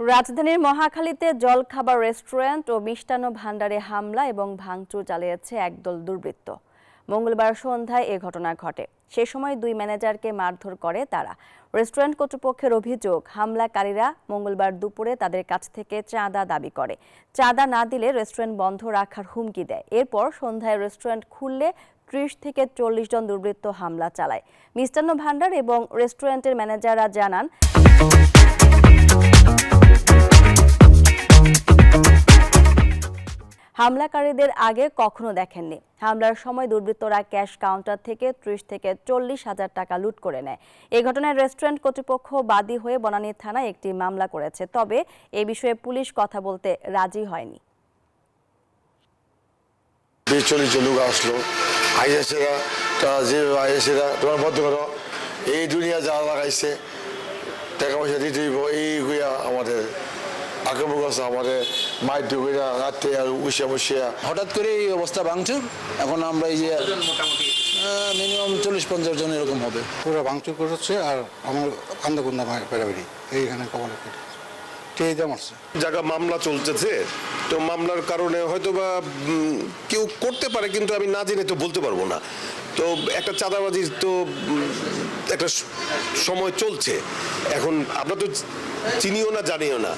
রাজধানীর মহাখালীতে জলখাবার রেস্টুরেন্ট ও মিষ্টান্ন ভাণ্ডারে হামলা এবং ভাঙচুর চালিয়েছে একদল দুর্বৃত্ত। মঙ্গলবার সন্ধ্যায় এ ঘটনা ঘটে। সে সময় দুই ম্যানেজারকে মারধর করে তারা। রেস্টুরেন্ট কর্তৃপক্ষের অভিযোগ, হামলাকারীরা মঙ্গলবার দুপুরে তাদের কাছ থেকে চাঁদা দাবি করে। চাঁদা না দিলে রেস্টুরেন্ট বন্ধ রাখার হুমকি দেয়। এরপর সন্ধ্যায় রেস্টুরেন্ট খুললে ত্রিশ থেকে চল্লিশ জন দুর্বৃত্ত হামলা চালায়। মিষ্টান্ন ভাণ্ডার এবং রেস্টুরেন্টের ম্যানেজাররা জানান হামলাকারীদের আগে কখনো দেখেননি। হামলার সময় দুর্বৃত্তরা ক্যাশ কাউন্টার থেকে ত্রিশ থেকে চল্লিশ হাজার টাকা লুট করে নেয়। এই ঘটনায় রেস্টুরেন্ট কর্তৃপক্ষ বাদী হয়ে বনানী থানায় একটি মামলা করেছে। তবে এ বিষয়ে পুলিশ কথা বলতে রাজি হয়নি। জন লোক আসলো। আইএসেরা তারা যে তোমার বদ্ধ করো, এই দুনিয়া যা লাগাইছে, টাকা পয়সা দিতে এই আমাদের আক্রমণ করছে আমাদের মাইর হইয়া রাত্রে আর উসিয়া মুসিয়া হঠাৎ করে এই অবস্থা ভাঙচুর? এখন আমরা এই যে মিনিমাম চল্লিশ পঞ্চাশ জন এরকম হবে। পুরো ভাঙচুর করেছে আর আমার কান্দা কুন্দা বেড়াবেড়ি এইখানে কপালে কেটে। টেয়ে মারছে জায়গা মামলা চলতেছে তো মামলার কারণে হয়তো বা কেউ করতে পারে কিন্তু আমি না জেনে তো বলতে পারব না। তো একটা চাঁদাবাজির তো একটা সময় চলছে। এখন আমরা তো চিনিও না জানিও না।